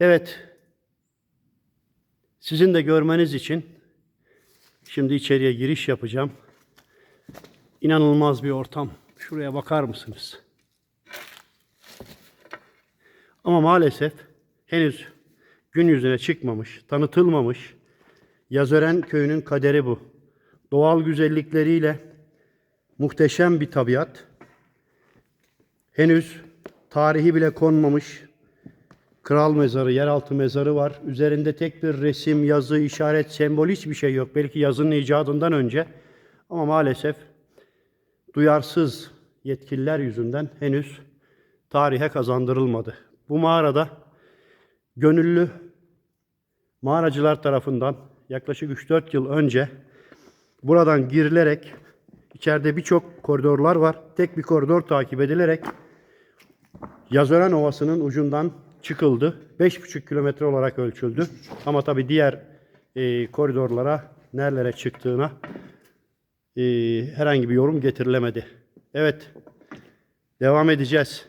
Evet. Sizin de görmeniz için şimdi içeriye giriş yapacağım. İnanılmaz bir ortam. Şuraya bakar mısınız? Ama maalesef henüz gün yüzüne çıkmamış, tanıtılmamış Yazören köyünün kaderi bu. Doğal güzellikleriyle muhteşem bir tabiat. Henüz tarihi bile konmamış kral mezarı, yeraltı mezarı var. Üzerinde tek bir resim, yazı, işaret, sembol hiçbir şey yok. Belki yazının icadından önce. Ama maalesef duyarsız yetkililer yüzünden henüz tarihe kazandırılmadı. Bu mağarada gönüllü mağaracılar tarafından yaklaşık 3-4 yıl önce buradan girilerek içeride birçok koridorlar var. Tek bir koridor takip edilerek Yazören Ovası'nın ucundan çıkıldı. 5,5 kilometre olarak ölçüldü. Ama tabii diğer e, koridorlara nerelere çıktığına e, herhangi bir yorum getirilemedi. Evet, devam edeceğiz.